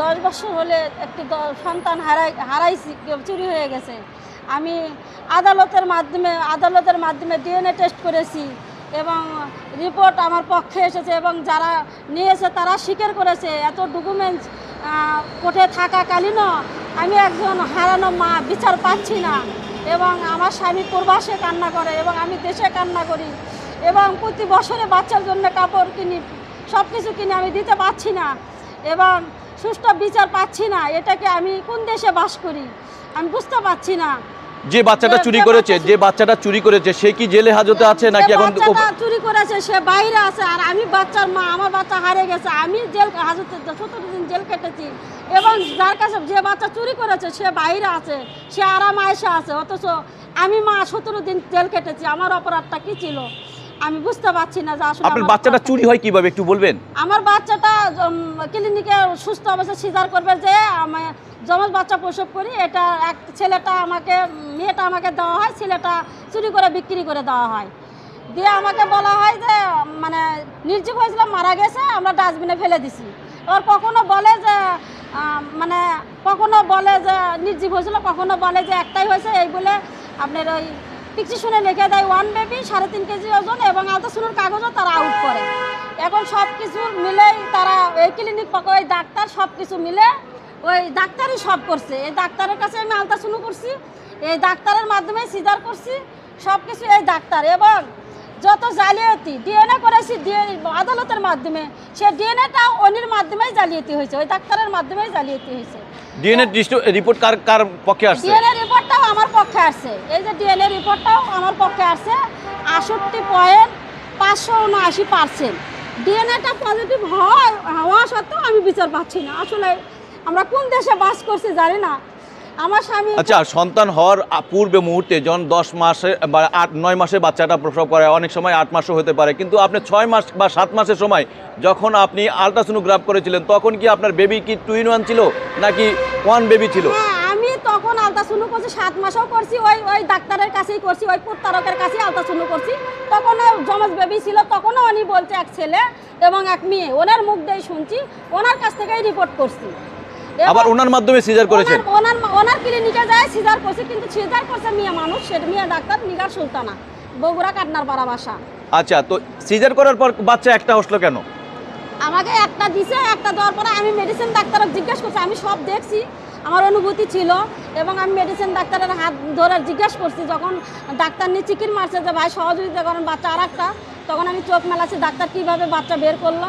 দশ বছর হলে একটি সন্তান হারাই হারাইছি চুরি হয়ে গেছে। আমি আদালতের মাধ্যমে আদালতের মাধ্যমে ডিএনএ টেস্ট করেছি এবং রিপোর্ট আমার পক্ষে এসেছে এবং যারা নিয়েছে তারা স্বীকার করেছে, এত ডকুমেন্টস কোর্টে থাকাকালীনও আমি একজন হারানো মা, বিচার পাচ্ছি না এবং আমার স্বামী প্রবাসে কান্না করে এবং আমি দেশে কান্না করি এবং প্রতি বছরে বাচ্চার জন্য কাপড় কিনি সব কিছু কিনে আমি দিতে পারছি না এবং সুষ্ঠু বিচার পাচ্ছি না এটাকে আমি কোন দেশে বাস করি? আমি বুঝতে পারছি না। যে বাচ্চাটা চুরি করেছে যে বাচ্চাটা চুরি করেছে সে কি জেলে হাজতে আছে নাকি এখন বাচ্চাটা চুরি করেছে সে বাইরে আছে আর আমি বাচ্চার মা আমার বাচ্চা হারিয়ে গেছে আমি জেল হাজতে সতেরো দিন জেল কেটেছি। এবং যার কাছে যে বাচ্চা চুরি করেছে সে বাইরে আছে সে আরাম আয়সা আছে অথচ আমি মা সতেরো দিন জেল কেটেছি আমার অপরাধটা কি ছিল? আমি বুঝতে পারছি না যে আসলে আপনার আমার বাচ্চাটা চুরি হয় কীভাবে একটু বলবেন? আমার বাচ্চাটা ক্লিনিকে সুস্থ অবস্থায় সিজার করবে যে আমি জমজ বাচ্চা প্রসব করি এটা এক ছেলেটা আমাকে মেয়েটা আমাকে দেওয়া হয় ছেলেটা চুরি করে বিক্রি করে দেওয়া হয়। দিয়ে আমাকে বলা হয় যে মানে নির্জীব হয়েছিল মারা গেছে আমরা ডাস্টবিনে ফেলে দিছি। এবার কখনো বলে যে মানে কখনো বলে যে নির্জীব হয়েছিল কখনো বলে যে একটাই হয়েছে এই বলে আপনার ওই পিকচি শুনে লিখে দেয় ওয়ান বেবি সাড়ে তিন কেজি ওজন এবং আলট্রাসাউন্ডের কাগজও তারা আউট করে। এখন সব কিছু মিলেই তারা এই ক্লিনিক পাকা, ওই ডাক্তার সব কিছু মিলে ওই ডাক্তারই সব করছে। এই ডাক্তারের কাছে আমি আলট্রাসাউন্ড করছি, এই ডাক্তারের মাধ্যমে সিজার করছি সব কিছু এই ডাক্তার। এবং যত জালিয়াতি ডিএনএ করেছি আদালতের মাধ্যমে সে ডিএনএটাও অনির মাধ্যমেই জালিয়াতি হয়েছে ওই ডাক্তারের মাধ্যমেই জালিয়াতি হয়েছে। ডিএনএ রিপোর্ট কার কার পক্ষে আসছে? ডিএনএ রিপোর্টটাও আমার পক্ষে আসছে এই যে ডিএনএ রিপোর্টটাও আমার পক্ষে আসছে আষট্টি পয়েন্ট পাঁচশো উনআশি পার্সেন্ট। ডিএনএটা পজিটিভ হওয়া হওয়া সত্ত্বেও আমি বিচার পাচ্ছি না। আসলে আমরা কোন দেশে বাস করছি জানি না। আমার স্বামী আচ্ছা সন্তান হওয়ার পূর্বে মুহূর্তে যখন দশ মাসে বা আট নয় মাসে বাচ্চাটা প্রসব করে অনেক সময় আট মাসও হতে পারে কিন্তু আপনি ছয় মাস বা সাত মাসের সময় যখন আপনি আলট্রাসোনোগ্রাফ করেছিলেন তখন কি আপনার বেবি কি টুইন ওয়ান ছিল নাকি ওয়ান বেবি ছিল? আমি তখন আলট্রাসাউন্ড করছি সাত মাসও করছি ওই ওই ডাক্তারের কাছেই করছি ওই প্রতারকের কাছেই আলট্রাসাউন্ড করছি। তখনও জমজ বেবি ছিল তখনও উনি বলছে এক ছেলে এবং এক মেয়ে ওনার মুখ দিয়ে শুনছি ওনার কাছ থেকেই রিপোর্ট করছি। আবার ওনার মাধ্যমে সিজার করেছেন? ওনার ওনার ক্লিনিকে যায় সিজার করছে কিন্তু সিজার করছে মিয়া মানুষ সেটা মিয়া ডাক্তার নিগার সুলতানা বগুড়া কাটনার পাড়া বাসা। আচ্ছা তো সিজার করার পর বাচ্চা একটা আসলো কেন? আমাকে একটা দিছে একটা দেওয়ার পরে আমি মেডিসিন ডাক্তারক জিজ্ঞেস করছি আমি সব দেখছি আমার অনুভূতি ছিল এবং আমি মেডিসিন ডাক্তারের হাত ধরে জিজ্ঞেস করছি যখন ডাক্তার নিয়ে চিকির মারছে যে ভাই সহযোগিতা করেন বাচ্চা আর একটা তখন আমি চোখ মেলাচ্ছি ডাক্তার কীভাবে বাচ্চা বের করল?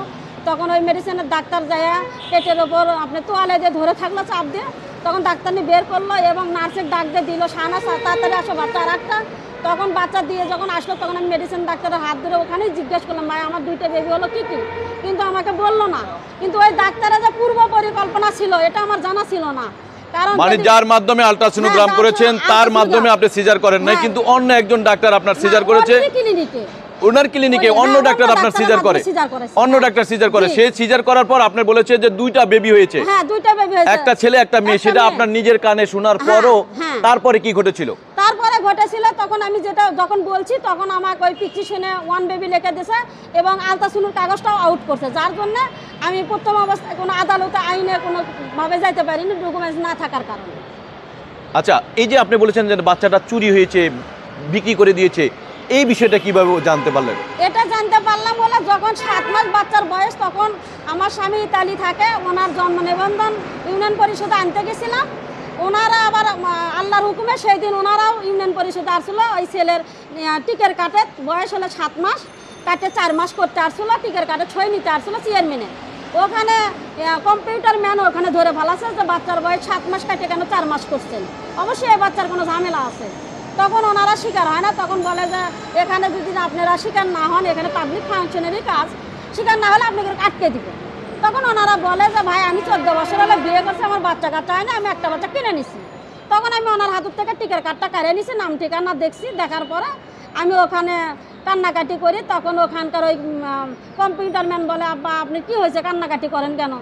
তখন ওই মেডিসিনের ডাক্তার যায় পেটের ওপর আপনি তোয়ালে দিয়ে ধরে থাকল চাপ দিয়ে তখন ডাক্তার নিয়ে বের করল এবং নার্সের ডাক দিয়ে দিল সানা তাড়াতাড়ি আসো বাচ্চা আর একটা। তখন বাচ্চা দিয়ে যখন আসলো তখন আমি মেডিসিন ডাক্তারের হাত ধরে ওখানেই জিজ্ঞেস করলাম ভাই আমার দুইটা বেবি হলো কি কি? কিন্তু আমাকে বলল না। কিন্তু ওই ডাক্তারের যে পূর্ব পরিকল্পনা ছিল এটা আমার জানা ছিল না। কারণ মানে যার মাধ্যমে আলট্রাসোনোগ্রাম করেছেন তার- মাধ্যমে আপনি সিজার করেন নাই হ্যাঁ। কিন্তু অন্য একজন ডাক্তার আপনার সিজার করেছে। ওনার ক্লিনিকে অন্য ডাক্তার আপনার সিজার করে। অন্য ডাক্তার সিজার করে। সে সিজার করার পর আপনার বলেছে যে দুইটা বেবি হয়েছে। হ্যাঁ দুইটা বেবি হয়েছে। একটা ছেলে একটা মেয়ে সেটা আপনার নিজের কানে শোনার হ্যাঁ, পরও হ্যাঁ। তারপরে কি ঘটেছিল? তারপরে ঘটেছিল তখন আমি যেটা যখন বলছি তখন আমাকে ওই পিকচি শুনে ওয়ান বেবি লিখে দিয়েছে এবং আলতাসুনুর কাগজটাও আউট করছে। যার জন্য আমি প্রথম অবস্থায় কোনো আদালতে আইনে কোনো ভাবে যাইতে পারিনি ডকুমেন্টস না থাকার কারণে। আচ্ছা এই যে আপনি বলেছেন যে বাচ্চাটা চুরি হয়েছে বিক্রি করে দিয়েছে এই বিষয়টা কীভাবে জানতে পারলেন? এটা জানতে পারলাম বলে যখন সাত মাস বাচ্চার বয়স, তখন আমার স্বামী ইতালি থাকে, ওনার জন্ম নিবন্ধন ইউনিয়ন পরিষদে আনতে গেছিলাম। ওনারা আবার আল্লাহর হুকুমে সেই দিন ওনারাও ইউনিয়ন পরিষদে আসছিল, ওই ছেলের টিকের কাটে, বয়স হলো সাত মাস, কাটে চার মাস করতে আসছিল, টিকের কাটে ছয় নিতে আসছিল চেয়ারম্যানে ওখানে কম্পিউটার ম্যান ওখানে ধরে ভালাছে যে বাচ্চার বয়স সাত মাস কাটে কেন চার মাস করছেন? অবশ্যই এই বাচ্চার কোনো ঝামেলা আছে। তখন ওনারা স্বীকার হয় না, তখন বলে যে এখানে যদি আপনারা স্বীকার না হন, এখানে পাবলিক ফাংশনেরই কাজ স্বীকার না হলে আপনাকে আটকে দিবে। তখন ওনারা বলে যে, ভাই, আমি চোদ্দ বছর হলে বিয়ে করছি, আমার বাচ্চা কাচ্চা হয় না, আমি একটা বাচ্চা কিনে নিছি। তখন আমি ওনার হাতের থেকে টিকের কার্ডটা কাড়িয়ে নিছি, নাম ঠিকানা দেখছি, দেখার পরে আমি ওখানে কান্নাকাটি করি, তখন ওখানকার ওই কম্পিউটার ম্যান বলে, আব্বা, আপনি কি হয়েছে? কান্নাকাটি করেন কেন?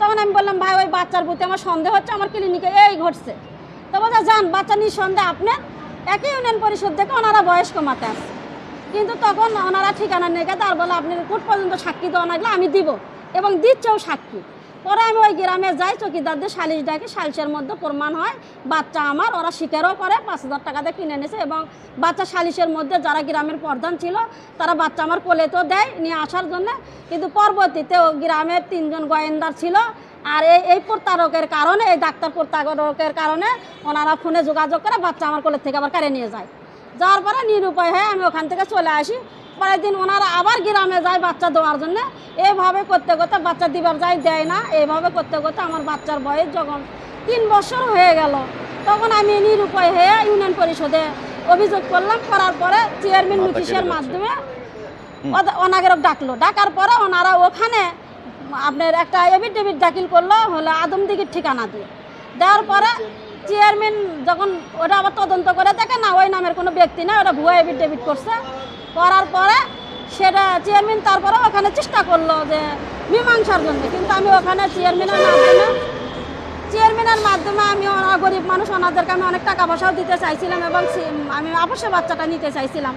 তখন আমি বললাম, ভাই, ওই বাচ্চার প্রতি আমার সন্দেহ হচ্ছে, আমার ক্লিনিকে এই ঘটছে। তো বলছে, যান, বাচ্চা নিঃসন্দেহে আপনি একই ইউনিয়ন পরিষদ থেকে ওনারা বয়স কমাতে আসছে কিন্তু তখন ওনারা ঠিকানা নিয়ে গেছে আর বলে আপনি কোর্ট পর্যন্ত সাক্ষী দেওয়া লাগলে আমি দিব এবং দিচ্ছেও সাক্ষী। পরে আমি ওই গ্রামে যাই, চকিদারদের সালিশ ডাকি, সালিশের মধ্যে প্রমাণ হয়, বাচ্চা আমার, ওরা স্বীকারও করে, পাঁচ হাজার টাকাতে কিনে এনেছে এবং বাচ্চা সালিশের মধ্যে যারা গ্রামের প্রধান ছিল, তারা বাচ্চা আমার কোলে তো দেয় নিয়ে আসার জন্য। কিন্তু পরবর্তীতে গ্রামের তিনজন গোয়েন্দার ছিল আর এই এই প্রতারকের কারণে এই ডাক্তার প্রতারকের কারণে ওনারা ফোনে যোগাযোগ করে বাচ্চা আমার কোলের থেকে আবার কেড়ে নিয়ে যায়। যাওয়ার পরে নিরুপায় হয়ে আমি ওখান থেকে চলে আসি। পরের দিন ওনারা আবার গ্রামে যায় বাচ্চা দেওয়ার জন্য। এইভাবে করতে করতে বাচ্চা দিবার যায় দেয় না। এইভাবে করতে করতে আমার বাচ্চার বয়স যখন তিন বছর হয়ে গেল তখন আমি নিরুপায় হয়ে ইউনিয়ন পরিষদে অভিযোগ করলাম। করার পরে চেয়ারম্যান নোটিশের মাধ্যমে ওনাদের ডাকলো। ডাকার পরে ওনারা ওখানে আপনার একটা এভিডেভিট দাখিল করল, হলো আদমদিঘির ঠিকানা দিয়ে। দেওয়ার পরে চেয়ারম্যান যখন ওটা আবার তদন্ত করে দেখে, না, ওই নামের কোনো ব্যক্তি না ওটা ভুয়া এভিডেভিট করছে। করার পরে সেটা চেয়ারম্যান তারপরে ওখানে চেষ্টা করল যে মীমাংসার জন্য, কিন্তু আমি ওখানে চেয়ারম্যানের মাধ্যমে চেয়ারম্যানের মাধ্যমে আমি গরিব মানুষ, ওনাদেরকে আমি অনেক টাকা পয়সাও দিতে চাইছিলাম এবং আমি আপসে বাচ্চাটা নিতে চাইছিলাম।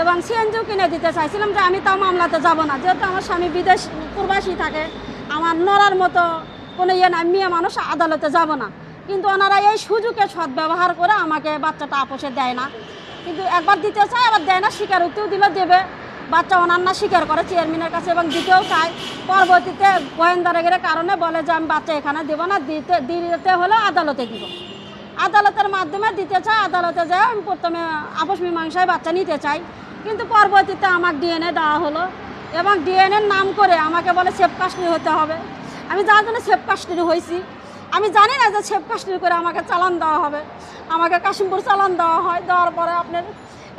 এবং সিএনজিও কিনে দিতে চাইছিলাম যে আমি তাও মামলাতে যাব না। যেহেতু আমার স্বামী বিদেশ প্রবাসী থাকে, আমার নড়ার মতো কোনো ইয়ে না মেয়ে মানুষ আদালতে যাব না। কিন্তু ওনারা এই সুযোগে সদ্ব্যবহার করে আমাকে বাচ্চাটা আপোষে দেয় না। কিন্তু একবার দিতে চায়, আবার দেয় না, স্বীকারোক্তিও দিলে দেবে। বাচ্চা ওনার না স্বীকার করে চেয়ারম্যানের কাছে এবং দিতেও চায়। পরবর্তীতে গোয়েন্দারের কারণে বলে যে আমি বাচ্চা এখানে দেবো না, দিতে দিতে হলে আদালতে দিব। আদালতের মাধ্যমে দিতে চাই আদালতে যায় আমি প্রথমে আপোষ মীমাংসায় বাচ্চা নিতে চাই। কিন্তু পরবর্তীতে আমার ডিএনএ দেওয়া হলো এবং ডিএনএর নাম করে আমাকে বলে সেফ কাস্টডি হতে হবে। আমি যার জন্য সেফ কাস্টডি হয়েছি, আমি জানি না যে সেফ কাস্টডি করে আমাকে চালান দেওয়া হবে। আমাকে কাশিমপুর চালান দেওয়া হয়, দেওয়ার পরে আপনার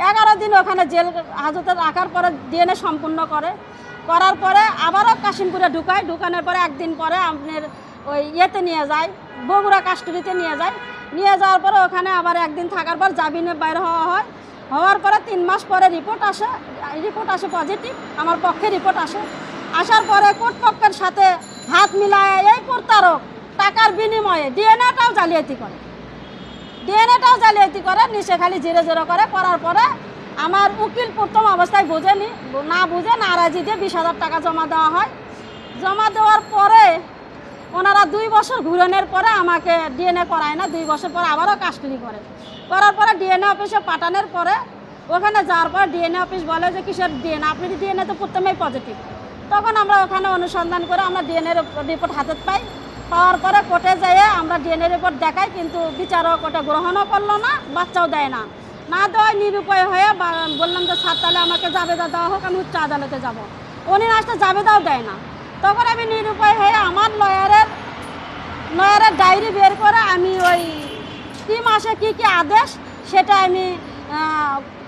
এগারো দিন ওখানে জেল হাজতে রাখার পরে ডিএনএ সম্পূর্ণ করে। করার পরে আবারও কাশিমপুরে ঢুকায়, ঢুকানোর পরে একদিন পরে আপনার ওই ইয়েতে নিয়ে যায়, বগুড়া কাস্টডিতে নিয়ে যায়। নিয়ে যাওয়ার পরে ওখানে আবার একদিন থাকার পর জামিনে বাইর হওয়া হয়। হওয়ার পরে তিন মাস পরে রিপোর্ট আসে রিপোর্ট আসে পজিটিভ আমার পক্ষে রিপোর্ট আসে। আসার পরে কোর্ট পক্ষের সাথে হাত মিলায় এই প্রতারক টাকার বিনিময়ে ডিএনএটাও জালিয়াতি করে। ডিএনএটাও জালিয়াতি করে, নিচে খালি জিরো জিরো করে, করার পরে আমার উকিল প্রথম অবস্থায় বোঝেনি, না বুঝে নারাজি দিয়ে বিশ হাজার টাকা জমা দেওয়া হয়। জমা দেওয়ার পরে ওনারা দুই বছর ঘুরানোর পরে আমাকে ডিএনএ করায় না, দুই বছর পরে আবারও কাস্টডি করে। করার পরে ডিএনএ অফিসে পাঠানোর পরে ওখানে যাওয়ার পর ডিএনএ অফিস বলে যে কিসের ডিএনএ আপনি ডিএনএ তো প্রথমেই পজিটিভ তখন আমরা ওখানে অনুসন্ধান করে আমরা ডিএনএ রিপোর্ট হাতে পাই। পাওয়ার পরে কোর্টে যেয়ে আমরা ডিএনএ রিপোর্ট দেখাই, কিন্তু বিচারক ওটা গ্রহণও করল না, বাচ্চাও দেয় না। না দেওয়ায় নিরুপায় হয়ে বললাম যে, স্যার, তাহলে আমাকে জাবেদা দেওয়া হোক, আমি উচ্চ আদালতে যাব। উনি আসতে জাবেদাও দেয় না। তখন আমি নিরুপায় হয়ে আমার লয়ারের লয়ারের ডায়েরি বের করে আমি ওই কি মাসে কি কি আদেশ সেটা আমি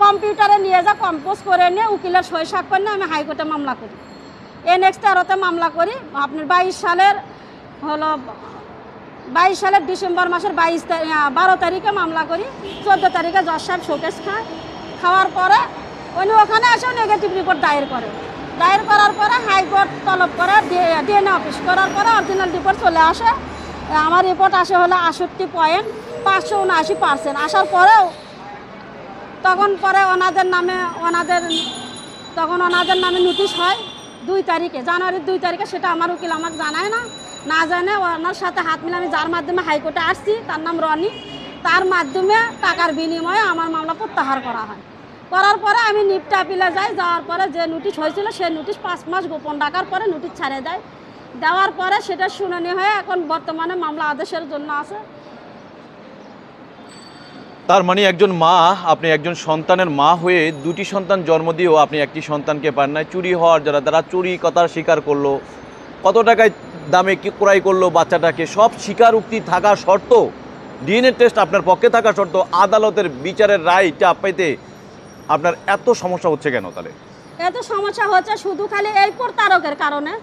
কম্পিউটারে নিয়ে যা, কম্পোজ করে নিয়ে উকিলের সই স্বাক্ষর নিয়ে আমি হাইকোর্টে মামলা করি। এনএক্স তেরোতে মামলা করি। আপনার বাইশ সালের হলো, বাইশ সালের ডিসেম্বর মাসের বাইশ বারো তারিখে মামলা করি। চোদ্দ তারিখে জজ সাহেব শোকেস খায়। খাওয়ার পরে উনি ওখানে এসেও নেগেটিভ রিপোর্ট দায়ের করে। দায়ের করার পরে হাইকোর্ট তলব করে ডিএনএ অফিস করার পরে অরিজিনাল রিপোর্ট চলে আসে। আমার রিপোর্ট আসে হলো আষট্টি পয়েন্ট পাঁচশো উনআশি পার্সেন্ট আসার পরেও তখন পরে ওনাদের নামে ওনাদের, তখন ওনাদের নামে নোটিশ হয় দুই তারিখে। জানুয়ারির দুই তারিখে সেটা আমার উকিল আমাকে জানায় না। না জানে ওনার সাথে হাত মিলে আমি যার মাধ্যমে হাইকোর্টে আসছি, তার নাম রনি। তার মাধ্যমে টাকার বিনিময়ে আমার মামলা প্রত্যাহার করা হয়। করার পরে আমি নিপটা আপিলে যাই, যাওয়ার পরে যে নোটিশ হয়েছিল সে নোটিশ পাঁচ মাস গোপন রাখার পরে নোটিশ ছাড়ে দেয় দেওয়ার পরে সেটা শুনানি হয়ে এখন বর্তমানে মামলা আদেশের জন্য আছে। তার মানে একজন মা, আপনি একজন সন্তানের মা হয়ে দুটি সন্তান জন্ম দিয়েও আপনি একটি সন্তানকে পান নাই। চুরি হওয়ার যারা তারা চুরি কথার স্বীকার করল, কত টাকায় দামে কি ক্রয় করল বাচ্চাটাকে, সব স্বীকারোক্তি থাকা শর্ত ডিএনএ টেস্ট আপনার পক্ষে থাকা শর্ত আদালতের বিচারের রায়টা পাইতে আপনার এত সমস্যা হচ্ছে কেন তাহলে? এত সমস্যা হচ্ছে শুধু খালি এই প্রতারকের কারণে।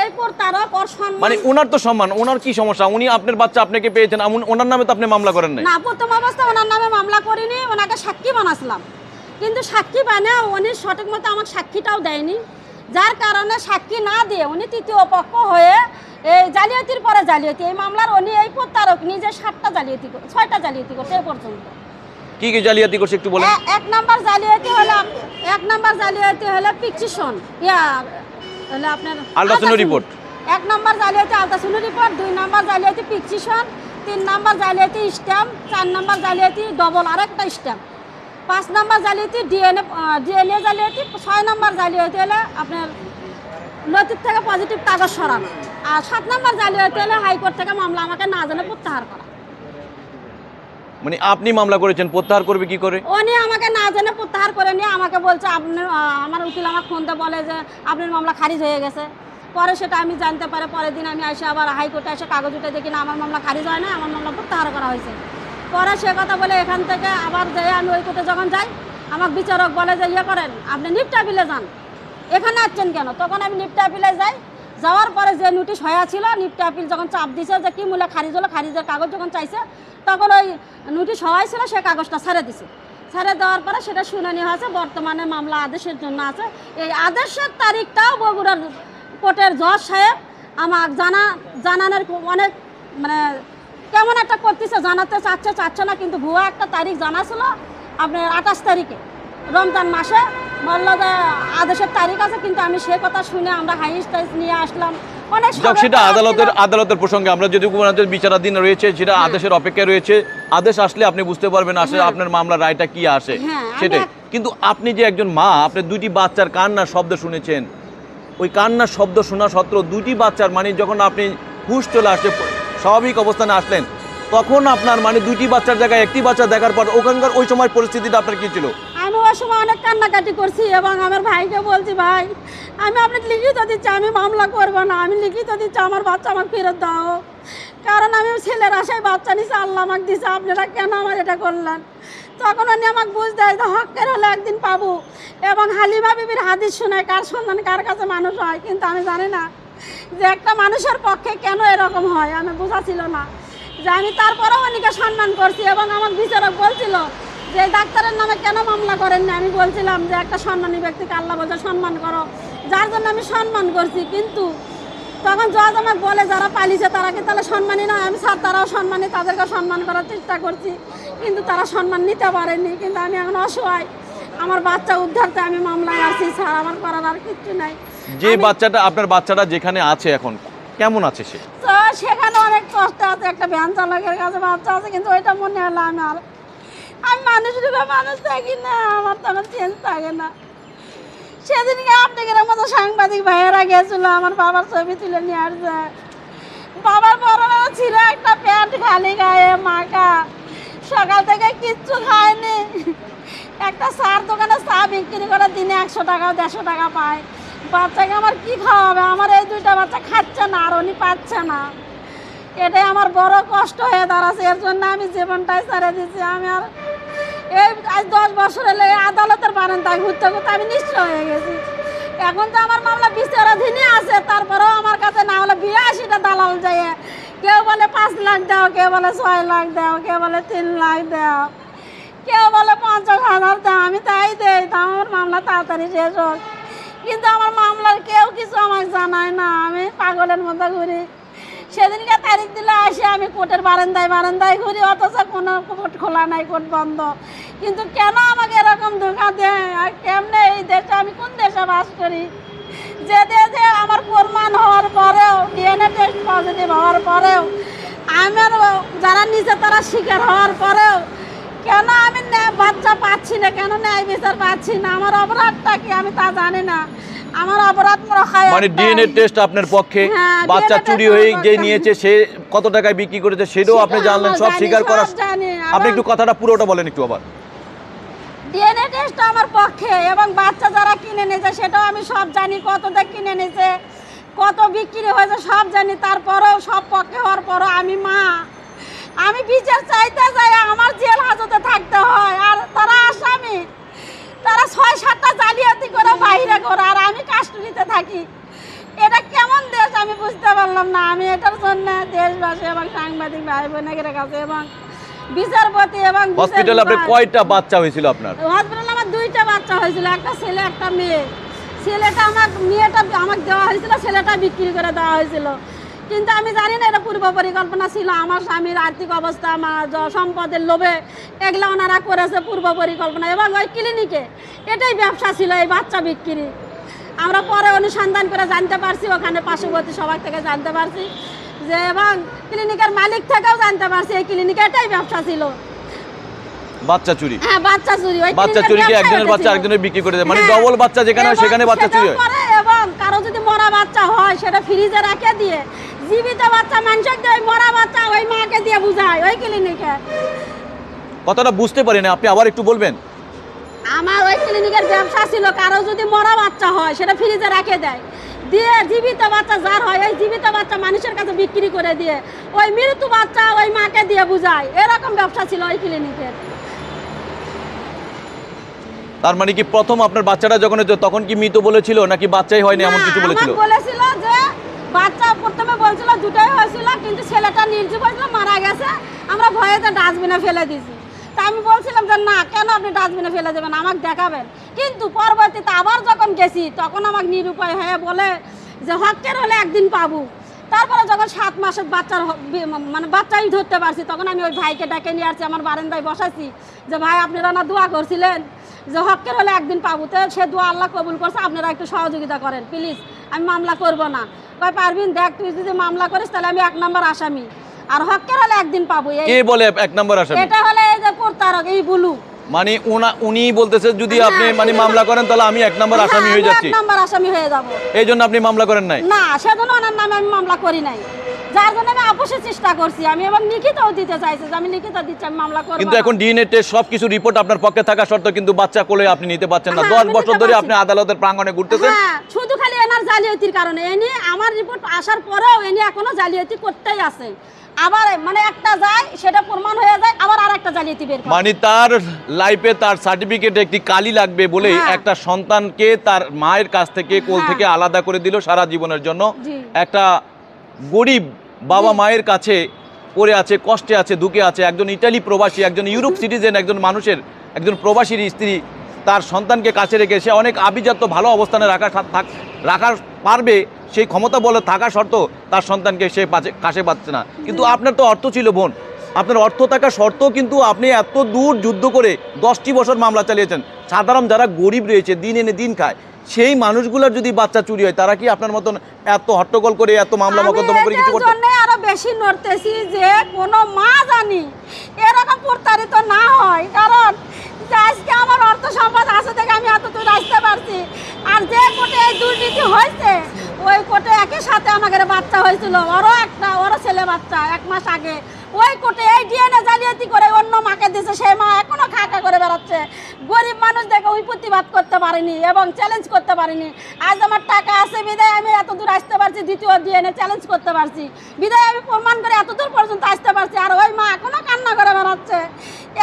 এই প্রতারক ওর সম্মান মানে ওনার তো সম্মান ওনার কি সমস্যা? উনি আপনার বাচ্চা আপনাকে পেয়েছেন আমুন- ওনার নামে তো আপনি মামলা করেন নাই। না প্রথম অবস্থায় ওনার নামে মামলা করিনি ওনাকে সাক্ষী বানাসলাম কিন্তু সাক্ষী বানিয়ে উনি সঠিক মতো আমার সাক্ষীটাও দেয়নি। যার কারণে সাক্ষী না দিয়ে উনি তৃতীয় পক্ষ হয়ে এই জালিয়াতির পরে জালিয়াতি। এই মামলার উনি এই প্রতারক নিজে সাতটা জালিয়াতি ছয়টা জালিয়াতি করছে এই পর্যন্ত। কি কি জালিয়াতি করছে একটু বলেন। এক নাম্বার জালিয়াতি হলো এক নাম্বার জালিয়াতি হলো পিকচিশন ইয়া হলো আপনার Ultrasound রিপোর্ট। এক নম্বর জালিয়াতি আলতাসুলু রিপোর্ট দুই নাম্বার জালিয়াতি পিকচিশন তিন নম্বর জালিয়াতি স্ট্যাম্প চার নম্বর জালিয়াতি ডবল আরেকটা স্ট্যাম্প। পাঁচ নম্বর জালিয়াতি ডিএনএ ডিএনএ জালিয়াতি ছয় নাম্বার জালিয়াতি হলে আপনার নৈতিক থেকে পজিটিভ কাগজ সরানো আর সাত নম্বর জালিয়াতি হলে হাইকোর্ট থেকে মামলা আমাকে না জানে প্রত্যাহার করা। মানে আপনি মামলা করেছেন প্রত্যাহার করবে কি করে? উনি আমাকে না জেনে প্রত্যাহার করে নিয়ে আমাকে বলছে আপনার আহ, আমার উকিল আমার ফোন দিয়ে বলে যে আপনার মামলা খারিজ হয়ে গেছে। পরে সেটা আমি জানতে পারে পরের দিন আমি এসে আবার হাইকোর্টে এসে কাগজ উঠে দেখি না আমার মামলা খারিজ হয় না আমার মামলা প্রত্যাহার করা হয়েছে। পরে সে কথা বলে এখান থেকে আবার যাই আমি ওই কোর্টে যখন যাই আমার বিচারক বলে যে ইয়ে করেন আপনি নিপটা বিলে যান। এখানে আসছেন কেন? তখন আমি নিপটা আপিলে যাই যাওয়ার পরে যে নোটিশ হয়ে ছিল নিপটা আপিল যখন চাপ দিছে যে কি মূল্যে খারিজ হলো খারিজের কাগজ যখন চাইছে তখন ওই নোটিশ হওয়াই ছিল, সে কাগজটা ছেড়ে দিছে। ছেড়ে দেওয়ার পরে সেটা শুনানি হয়েছে, বর্তমানে মামলা আদেশের জন্য আছে। এই আদেশের তারিখটাও বগুড়ার কোর্টের জজ সাহেব আমার জানা, জানানোর অনেক মানে কেমন একটা করতেছে, জানাতে চাচ্ছে চাচ্ছে না, কিন্তু ভুয়া একটা তারিখ জানা ছিল আপনার আঠাশ তারিখে। রমজান মাসে বলল যে আদেশের তারিখ আছে কিন্তু আমি সে কথা শুনে আমরা হাই স্টাইজ নিয়ে আসলাম। যাক সেটা আদালতের আদালতের প্রসঙ্গে। আমরা যদি বিচারাধীন রয়েছে সেটা আদেশের অপেক্ষায় রয়েছে। আদেশ আসলে আপনি বুঝতে পারবেন আসলে হ্যাঁ। আপনার মামলার রায়টা কি আসে। হ্যাঁ, সেটাই। কিন্তু আপনি যে একজন মা আপনি দুটি বাচ্চার কান্নার শব্দ শুনেছেন। ওই কান্নার শব্দ শোনা সত্ত্বেও দুটি বাচ্চার মানে যখন আপনি হুশ চলে আসছে স্বাভাবিক অবস্থানে আসলেন তখন আপনার মানে দুটি বাচ্চার জায়গায় একটি বাচ্চা দেখার পর ওখানকার ওই সময় পরিস্থিতিটা আপনার কি ছিল? ওই সময় অনেক কান্নাকাটি করছি এবং আমার ভাইকে বলছি, ভাই, আমি আপনাকে লিখিত দিচ্ছি, আমি মামলা করব না। আমি লিখিত দিচ্ছি, আমার বাচ্চা আমার ফেরত দাও। কারণ আমি ছেলের আশায় বাচ্চা নিছে, আল্লাহ আমাকে দিছে, আপনারা কেন আমার এটা করলেন? তখন উনি আমাকে বুঝ দেয় যে হকের হলে একদিন পাবো। এবং হালিমা বিবির হাদিস শোনায় কার সন্ধান কার কাছে মানুষ হয়, কিন্তু আমি জানি না যে একটা মানুষের পক্ষে কেন এরকম হয়, আমি বোঝা ছিল না। যে আমি তারপরেও অনেকে সম্মান করছি এবং আমার বিচারক বলছিল যে ডাক্তারের নামে কেন মামলা করেননি আমি বলছিলাম যে একটা সম্মানী ব্যক্তিকে আল্লাহ বলছে সম্মান করো। যার জন্য আমি সম্মান করছি কিন্তু তখন জজ আমাকে বলে যারা পালিয়েছে তারা কি তাহলে সম্মানী নয়? আমি স্যার তারাও সম্মানী তাদেরকে সম্মান করার চেষ্টা করছি কিন্তু তারা সম্মান নিতে পারেনি কিন্তু আমি এখন অসহায়। আমার বাচ্চা উদ্ধারতে আমি মামলায় আসছি স্যার আমার করার আর কিচ্ছু নাই। যে বাচ্চাটা আপনার বাচ্চাটা যেখানে আছে এখন কেমন আছে সে? তো সেখানে অনেক কষ্ট আছে একটা ভ্যান চালকের কাছে বাচ্চা আছে কিন্তু ওইটা মনে হলো আমি আর আমি মানুষ রূপে মানুষ থাকি না, আমার তো আমার চেঞ্জ থাকে না। সেদিনকে আপনাদের মতো সাংবাদিক ভাইয়েরা গেছিল, আমার বাবার ছবি তুলে নিয়ে আসছে। বাবার পরনে ছিল একটা প্যান্ট খালি গায়ে, মাখা। সকাল থেকে কিচ্ছু খায়নি। একটা চার দোকানে চা বিক্রি করে দিনে একশো টাকা, দেড়শো টাকা পায়। বাচ্চাকে আমার কি খাওয়াবে? আমার এই দুইটা বাচ্চা খাচ্ছে না, আর উনি পাচ্ছে না। এটাই আমার বড় কষ্ট হয়ে দাঁড়াচ্ছে এর জন্য আমি জীবনটাই ছেড়ে দিচ্ছি আমি আর এই আজ দশ বছর এই আদালতের বারান্দায় ঘুরতে ঘুরতে আমি নিশ্চয় হয়ে গেছি। এখন তো আমার মামলা বিচারাধীনই আছে, তারপরেও আমার কাছে না হলে বিরাশিটা দালাল যায়। কেউ বলে পাঁচ লাখ দাও, কেউ বলে ছয় লাখ দাও, কেউ বলে তিন লাখ দাও, কেউ বলে পঞ্চাশ হাজার দাও, আমি তাই দেই, তা আমার মামলা তাড়াতাড়ি শেষ হোক। কিন্তু আমার মামলার কেউ কিছু আমাকে জানায় না, আমি পাগলের মতো ঘুরি। সেদিনকে তারিখ দিলে আসে, আমি কোর্টের বারান্দায় বারান্দায় ঘুরি, অথচ কোনো কোর্ট খোলা নাই কোর্ট বন্ধ। কিন্তু কেন আমাকে এরকম ধোকা দেয়? আর কেমনে এই দেশে আমি কোন দেশে বাস করি? যে দেশে আমার প্রমাণ হওয়ার পরেও, ডিএনএ টেস্ট পজিটিভ হওয়ার পরেও আমার যারা নিচে তারা শিকার হওয়ার পরেও, কেন আমি বাচ্চা পাচ্ছি না? কেন ন্যায় বিচার পাচ্ছি না? আমার অপরাধটা কি আমি তা জানি না। আমার অপরাধ মনে হয় মানে। ডিএনএ টেস্ট আপনার পক্ষে হ্যাঁ, বাচ্চা চুরি হয়ে যে নিয়েছে সে কত টাকায় বিক্রি করেছে সেটাও আপনি জানলেন সব স্বীকার সব করা আপনি একটু কথাটা পুরোটা বলেন একটু আবার। ডিএনএ টেস্ট আমার পক্ষে এবং বাচ্চা যারা কিনে নিয়েছে সেটাও আমি সব জানি কতটা কিনে নিয়েছে কত বিক্রি হয়েছে সব জানি। তারপরেও সব পক্ষে হওয়ার পরও আমি মা। আমি বিচার চাইতে যাই আমার জেল হাজতে থাকতে হয় আর তারা আসামি। তারা ছয় সাতটা জালিয়াতি করে বাইরে করে আর আমি কাস্টডিতে থাকি। এটা কেমন দেশ আমি বুঝতে পারলাম না। আমি এটার জন্য দেশবাসী এবং সাংবাদিক ভাই বোনের কাছে এবং বিচারপতি এবং হসপিটালে বিভাগ- কয়টা বাচ্চা হয়েছিল আপনার? হসপিটালে আমার দুইটা বাচ্চা হয়েছিল একটা ছেলে একটা মেয়ে। ছেলেটা আমার মেয়েটা আমাকে দেওয়া হয়েছিল ছেলেটা বিক্রি করে দেওয়া হয়েছিল। কিন্তু আমি জানি না এটা পূর্ব পরিকল্পনা ছিল। আমার স্বামীর আর্থিক অবস্থা আমার সম্পদের লোভে এগুলো ওনারা করেছে পূর্ব পরিকল্পনা। এবং ওই ক্লিনিকে এটাই ব্যবসা ছিল এই বাচ্চা বিক্রি। আমরা পরে অনুসন্ধান করে জানতে পারছি ওখানে পার্শ্ববর্তী সবার থেকে জানতে পারছি যে এবং ক্লিনিকের মালিক থেকেও জানতে পারছি এই ক্লিনিকে এটাই ব্যবসা ছিল। বাচ্চা চুরি। হ্যাঁ বাচ্চা চুরি। ওই বাচ্চা একজনের বাচ্চা একজনের বিক্রি করে দেয়। মানে হ্যাঁ। ডবল বাচ্চা যেখানে সেখানে বাচ্চা চুরি হয়। এবং কারও যদি মরা বাচ্চা হয় সেটা ফ্রিজে রেখে দিয়ে জীবিত বাচ্চা মানুষের দিয়ে মরা বাচ্চা ওই মাকে দিয়ে বুঝায় ওই ক্লিনিকে। কথাটা বুঝতে পারি না আপনি আবার একটু বলবেন? আমার ওই ক্লিনিকের ব্যবসা ছিল কারও যদি মরা বাচ্চা হয় সেটা ফ্রিজে রেখে দেয়। দিয়ে জীবিত বাচ্চা যার হয় ওই জীবিত বাচ্চা মানুষের কাছে বিক্রি করে দিয়ে ওই মৃত্যু বাচ্চা ওই মাকে দিয়ে বুঝায়। এরকম ব্যবসা ছিল ওই ক্লিনিকের। তার মানে কি প্রথম আপনার বাচ্চাটা যখন তখন কি মৃত বলেছিল নাকি বাচ্চাই হয়নি এমন কিছু বলেছিল? বলেছিল যে বাচ্চা প্রথমে বলছিল দুটোই হয়েছিল, কিন্তু ছেলেটা নির্জীব হয়েছিল, মারা গেছে। আমরা ভয়েতে ডাস্টবিনে ফেলে দিয়েছি। তা আমি বলছিলাম যে, না, কেন আপনি ডাস্টবিনে ফেলে দেবেন? আমাকে দেখাবেন। কিন্তু পরবর্তীতে আবার যখন গেছি, তখন আমাকে নিরুপায় হয়ে বলে যে হকের হলে একদিন পাবো। তারপরে যখন সাত মাসের বাচ্চার মানে বাচ্চাই ধরতে পারছি, তখন আমি ওই ভাইকে ডেকে নিয়ে আসছি, আমার বারান্দায় বসাইছি যে, ভাই, আপনারা না দোয়া করছিলেন যে হকের হলে একদিন পাবো। তো সে দোয়া আল্লাহ কবুল করছে, আপনারা একটু সহযোগিতা করেন, প্লিজ। আমি মামলা করব না। কয় পারবিন দেখ তুই যদি মামলা করিস তাহলে আমি এক নম্বর আসামি। আর হকের হলে একদিন পাবো এই বলে এক নম্বর আসামি? এটা হলে এই যে প্রতারক এই বুলু। মানে উনা উনি বলতেছে যদি হ্যাঁ, আপনি মানে মামলা করেন তাহলে আমি এক নম্বর আসামি হ্যাঁ, হয়ে যাচ্ছি। এক নম্বর আসামি হয়ে যাব। এই জন্য আপনি মামলা করেন নাই? না সেজন্য ওনার নামে আমি মামলা করি নাই। যার জন্য আমি আপোষের চেষ্টা করছি। আমি এবং লিখিতও দিতে চাইছি যে আমি লিখিত দিচ্ছি আমি মামলা করব কিন্তু এখন ডিএনএ টেস্ট সবকিছু রিপোর্ট আপনার পক্ষে থাকা সত্ত্বেও কিন্তু বাচ্চা কোলে আপনি নিতে পারছেন না। হ্যাঁ, দশ আমি বছর ধরে আপনি আদালতের প্রাঙ্গণে ঘুরতেছেন। হ্যাঁ শুধু খালি এনার জালিয়াতির কারণে। এনি আমার রিপোর্ট আসার পরেও এনি এখনও জালিয়াতি করতেই আছে। আবার মানে একটা যায় সেটা প্রমাণ হয়ে যায় আবার আর একটা জালিয়াতি বের মানে তার লাইফে তার সার্টিফিকেটে একটি কালি লাগবে বলে হ্যাঁ। একটা সন্তানকে তার মায়ের কাছ থেকে কোল হ্যাঁ। থেকে আলাদা করে দিল সারা জীবনের জন্য একটা গরিব বাবা মায়ের কাছে পড়ে আছে কষ্টে আছে দুঃখে আছে একজন ইটালি প্রবাসী একজন ইউরোপ সিটিজেন একজন মানুষের একজন প্রবাসীর স্ত্রী তার সন্তানকে কাছে রেখে সে অনেক আভিজাত্য ভালো অবস্থানে রাখা রাখার পারবে সেই ক্ষমতা বলে থাকা শর্ত তার সন্তানকে সে কাছে পাচ্ছে না। কিন্তু আপনার তো অর্থ ছিল বোন। আপনার অর্থ থাকা সত্ত্বেও কিন্তু আপনি এত দূর যুদ্ধ করে দশটি বছর মামলা চালিয়েছেন। সাধারণ যারা গরিব রয়েছে দিন এনে দিন খায় সেই মানুষগুলোর যদি বাচ্চা চুরি হয় তারা কি আপনার মতন এত হট্টগোল করে এত মামলা মোকদ্দমা করে কিছু করতে আরও বেশি নড়তেছি যে কোনো মা জানি এরকম প্রতারিত না হয়। কারণ আজকে আমার অর্থ সম্পদ আছে থেকে আমি এতদূর আসতে পারছি। আর যে কোটে এই দুর্নীতি হয়েছে, ওই কোটে একই সাথে আমাদের বাচ্চা হয়েছিল। ওরও একটা, ওরও ছেলে বাচ্চা, এক মাস আগে। ওই কোটে এই ডিএনএ জালিয়াতি করে অন্য মাকে দিছে সেই মা এখনও খাকা করে বেড়াচ্ছে। গরিব মানুষ দেখে ওই প্রতিবাদ করতে পারিনি এবং চ্যালেঞ্জ করতে পারিনি। আজ আমার টাকা আছে, বিদায়, আমি এত দূর আসতে পারছি, দ্বিতীয় ডিএনএ চ্যালেঞ্জ করতে পারছি। বিদায়, আমি প্রমাণ করে এত দূর পর্যন্ত আসতে পারছি, আর ওই মা এখনও কান্না করে বেড়াচ্ছে।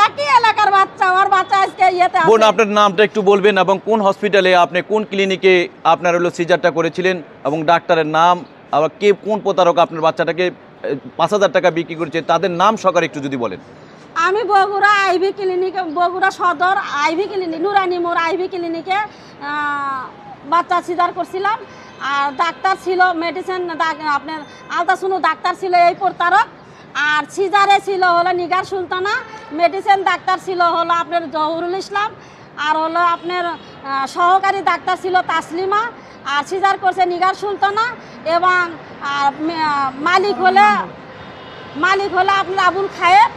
একই এলাকার বাচ্চা, ওর বাচ্চা আজকে ইয়েতে বোন, আপনার নামটা একটু বলবেন এবং কোন হসপিটালে আপনি কোন ক্লিনিকে আপনার হলো সিজারটা করেছিলেন এবং ডাক্তারের নাম, আবার কে কোন প্রতারক আপনার বাচ্চাটাকে পাঁচ হাজার টাকা বিক্রি করছে, তাদের নাম সকার একটু যদি বলেন। আমি বগুড়া আইভি ক্লিনিকে, বগুড়া সদর আইভি ক্লিনিক, নুরানি মোড় আইভি ক্লিনিকে বাচ্চা সিজার করছিলাম। আর ডাক্তার ছিল মেডিসিন আপনার আলতাশুনো ডাক্তার ছিল এই প্রতারক। আর সিজারে ছিল হলো নিগার সুলতানা মেডিসিন ডাক্তার ছিল হলো আপনার জহুরুল ইসলাম, আর হলো আপনার সহকারী ডাক্তার ছিল তাসলিমা। আর সিজার করছে নিগার সুলতানা এবং আর মালিক হলে মালিক হলো আপনার আবুল খায়ের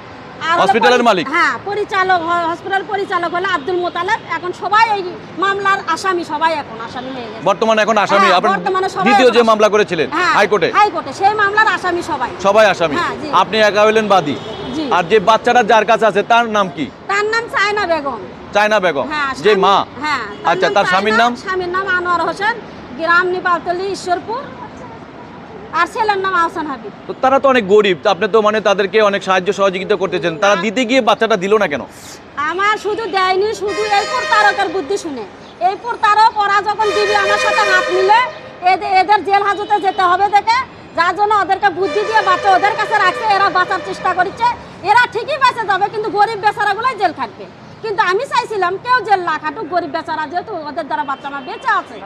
আর হসপিটালের মালিক? হ্যাঁ পরিচালক হসপিটাল পরিচালক হলো আব্দুল মোতালেব। এখন সবাই এই মামলার আসামি সবাই এখন আসামি হয়ে গেছে। বর্তমানে এখন আসামি আপনার দ্বিতীয় যে মামলা করেছিলেন হ্যাঁ হাইকোর্টে? হাইকোর্টে সেই মামলার আসামি সবাই। সবাই আসামি। আপনি একা হইলেন বাদী। আর যে বাচ্চাটা যার কাছে আছে তার নাম কি? তার নাম চায়না বেগম। চায়না বেগম। যে মা? হ্যাঁ আচ্ছা, তার স্বামীর নাম? স্বামীর নাম আনোয়ার হোসেন গ্রাম নিপালতলি ঈশ্বরপুর। আর ছেলের নাম আহসান হাবিব। তো তারা তো অনেক গরিব আপনি তো মানে তাদেরকে অনেক সাহায্য সহযোগিতা করতেছেন। তারা দিতে গিয়ে বাচ্চাটা দিল না কেন? আমার শুধু দেয়নি শুধু এই প্রতারকের বুদ্ধি শুনে। এই প্রতারক ওরা যখন দিবি আমার সাথে হাত মিলে এদের জেল হাজতে যেতে হবে দেখে। যার জন্য ওদেরকে বুদ্ধি দিয়ে বাচ্চা ওদের কাছে রাখছে এরা বাঁচার চেষ্টা করছে এরা ঠিকই বেঁচে যাবে কিন্তু গরিব বেচারাগুলোই জেল খাটবে। কিন্তু আমি চাইছিলাম কেউ জেল না খাটুক গরিব বেচারা যেহেতু ওদের দ্বারা বাচ্চা আমার বেঁচে আছে।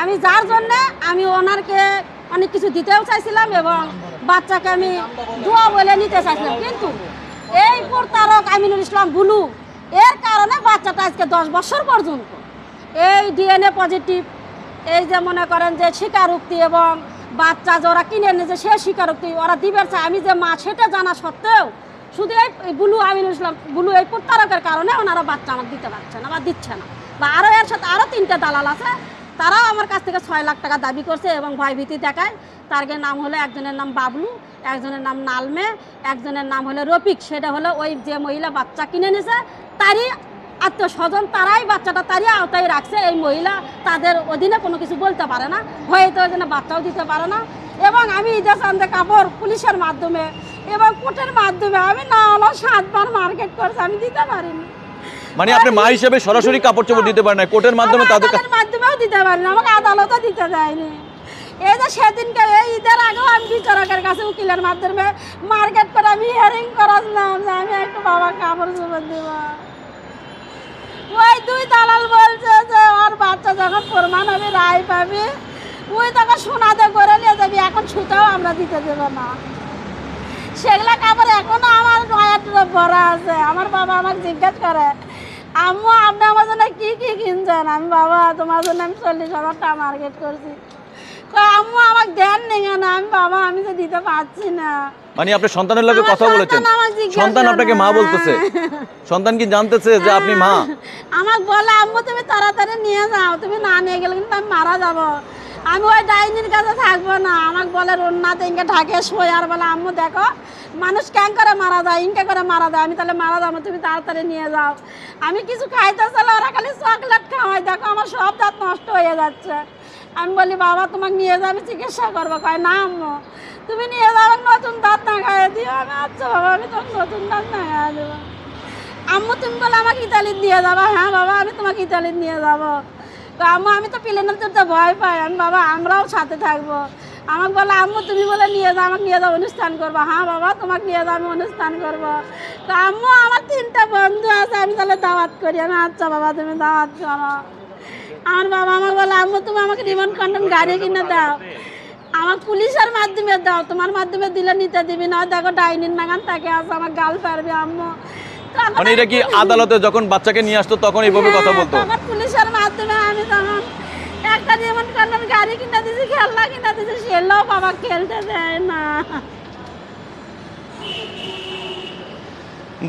আমি যার জন্য আমি ওনারকে অনেক কিছু দিতেও চাইছিলাম এবং বাচ্চাকে আমি দোয়া বলে নিতে চাইছিলাম। কিন্তু এই প্রতারক আমিনুল ইসলাম বুলু, এর কারণে বাচ্চাটা আজকে দশ বছর পর্যন্ত এই ডিএনএ পজিটিভ এই যে মনে করেন যে স্বীকারোক্তি এবং বাচ্চা যে ওরা কিনে নিয়েছে সে স্বীকারোক্তি ওরা দিবার চায় আমি যে মা, সেটা জানা সত্ত্বেও শুধু এই বুলু আমিনুল ইসলাম, বুলু এই প্রতারকের কারণে ওনারা বাচ্চা আমার দিতে পারছে না বা দিচ্ছে না। বা আরও এর সাথে আরও তিনটে দালাল আছে তারাও আমার কাছ থেকে ছয় লাখ টাকা দাবি করছে এবং ভয়ভীতি দেখায়। তার নাম হলো একজনের নাম বাবলু, একজনের নাম নালমে, একজনের নাম হলো রফিক। সেটা হলো ওই যে মহিলা বাচ্চা কিনে নিছে, তারই আত্মীয় স্বজন তারাই বাচ্চাটা তারই আওতায় রাখছে। এই মহিলা তাদের অধীনে কোনো কিছু বলতে পারে না হয়তো ওই জন্য বাচ্চাও দিতে পারে না। এবং আমি চান্দে কাপড় পুলিশের মাধ্যমে এবং কোর্টের মাধ্যমে আমি না হলো সাতবার মার্কেট করছি, আমি দিতে পারিনি। মানে আপনি মা হিসেবে সরাসরি কাপড় চোপড় দিতে পারেন না কোর্টের মাধ্যমে তাদের মাধ্যমেও দিতে পারি না আমাকে আদালতও দিতে দেয়নি। এই যে সেদিনকে এই ঈদের আগেও আমি বিচারকের কাছে উকিলের মাধ্যমে মার্কেট করে আমি হিয়ারিং করাছিলাম যে আমি একটু বাবা কাপড় চোপড় দিব। ওই দুই দালাল বলছে যে ওর বাচ্চা যখন প্রমাণ হবে রায় পাবি। ওই তখন সোনাতে করে নিয়ে যাবি এখন ছুটাও আমরা দিতে দেবো না। সেগুলা কাপড় এখনও আমার নয়া ভরা আছে। আমার বাবা আমাকে জিজ্ঞেস করে আম্মু আপনি আমার জন্য কি কি কিনছেন? আমি বাবা তোমার জন্য আমি চল্লিশ হাজার টাকা মার্কেট করছি। আম্মু আমাকে দেন কেন? আমি বাবা আমি তো দিতে পারছি না। মানে আপনি সন্তানের লগে কথা বলেছেন। সন্তান আপনাকে মা। বলতেছে। সন্তান কি জানতেছে যে আপনি মা? আমাকে বলে আম্মু তুমি তাড়াতাড়ি নিয়ে যাও। তুমি না নিয়ে গেলে কিন্তু আমি মারা যাব। আমি ওই ডাইনির কাছে থাকব না। আমাকে বলে রন্নাতে ইনকে ঢাকে শোয়। আর বলে, আম্মু, দেখো, মানুষ ক্যাং করে মারা যায়, ইনকে করে মারা যায়। আমি তাহলে মারা যাব, তুমি তাড়াতাড়ি নিয়ে যাও। আমি কিছু খাইতে চাইলে ওরা খালি চকলেট খাওয়াই দেখো, আমার সব দাঁত নষ্ট হয়ে যাচ্ছে। আমি বলি, বাবা, তোমাকে নিয়ে যাবে, চিকিৎসা করব। কয়, না, আম্মু, তুমি নিয়ে যাও নতুন দাঁত না খাইয়ে দিও। আমি আচ্ছা বাবা, আমি তোমাকে নতুন দাঁত না খাইয়ে দেবো। আম্মু, তুমি বলে, আমাকে ইতালির নিয়ে যাব। হ্যাঁ বাবা, আমি তোমাকে ইতালির নিয়ে যাব। তো আম্মু আমি তো প্লেনের তো ভয় পাই। আমি বাবা আমরাও সাথে থাকব। আমাকে বলে আম্মু তুমি বলে নিয়ে যাও আমাকে নিয়ে যাও অনুষ্ঠান করব। হ্যাঁ বাবা তোমাকে নিয়ে যাও আমি অনুষ্ঠান করব। তো আম্মু আমার তিনটা বন্ধু আছে আমি তাহলে দাওয়াত করি। আমি আচ্ছা বাবা তুমি দাওয়াত করো। আমার বাবা আমাকে বলে আম্মু তুমি আমাকে রিমন কন্টন গাড়ি কিনে দাও। আমার পুলিশের মাধ্যমে দাও তোমার মাধ্যমে দিলে নিতে দিবি না দেখো ডাইনির নাগান তাকে আছে আমার গাল পারবে আম্মু। মানে এটা কি আদালতে যখন বাচ্চাকে নিয়ে আসতো তখন এইভাবে কথা হ্যাঁ, বলতো পুলিশের মাধ্যমে আমি তখন একটা যেমন কারণ গাড়ি কিনে দিয়েছি খেলনা কিনে দিয়েছি সেগুলোও বাবা খেলতে দেয় না।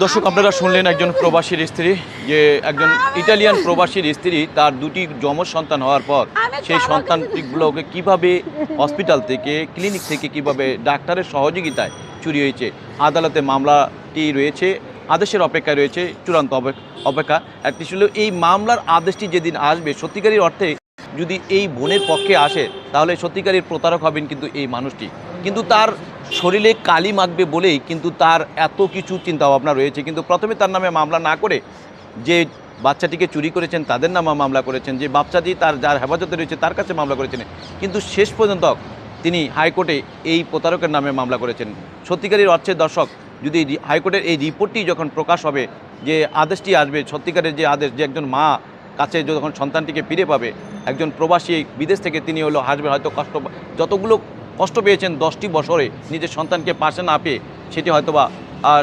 দর্শক আপনারা শুনলেন একজন প্রবাসীর স্ত্রী যে একজন ইটালিয়ান প্রবাসীর স্ত্রী তার দুটি যমজ সন্তান হওয়ার পর সেই সন্তানগুলোকে কীভাবে হসপিটাল থেকে ক্লিনিক থেকে কীভাবে ডাক্তারের সহযোগিতায় চুরি হয়েছে আদালতে মামলাটি রয়েছে আদেশের অপেক্ষায় রয়েছে চূড়ান্ত অপেক্ষা। একটি এই মামলার আদেশটি যেদিন আসবে সত্যিকারী অর্থে যদি এই বোনের পক্ষে আসে, তাহলে সত্যিকারের প্রতারক হবেন কিন্তু এই মানুষটি। কিন্তু তার শরীরে কালি মাখবে বলেই কিন্তু তার এত কিছু চিন্তা ভাবনা রয়েছে। কিন্তু প্রথমে তার নামে মামলা না করে যে বাচ্চাটিকে চুরি করেছেন, তাদের নামে মামলা করেছেন, যে বাচ্চাটি তার, যার হেফাজতে রয়েছে, তার কাছে মামলা করেছেন। কিন্তু শেষ পর্যন্ত তিনি হাইকোর্টে এই প্রতারকের নামে মামলা করেছেন। সত্যিকারের অর্থে দর্শক যদি হাইকোর্টের এই রিপোর্টটি যখন প্রকাশ হবে, যে আদেশটি আসবে, সত্যিকারের যে আদেশ, যে একজন মা কাছে যখন সন্তানটিকে ফিরে পাবে, একজন প্রবাসী বিদেশ থেকে তিনি হলো হাসবেন হয়তো কষ্ট যতগুলো কষ্ট পেয়েছেন দশটি বছরে নিজের সন্তানকে পাশে না পেয়ে, সেটি হয়তোবা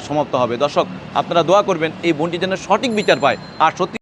সমাপ্ত হবে। দর্শক, আপনারা দোয়া করবেন, এই বোনটি যেন সঠিক বিচার পায়। আর সত্যি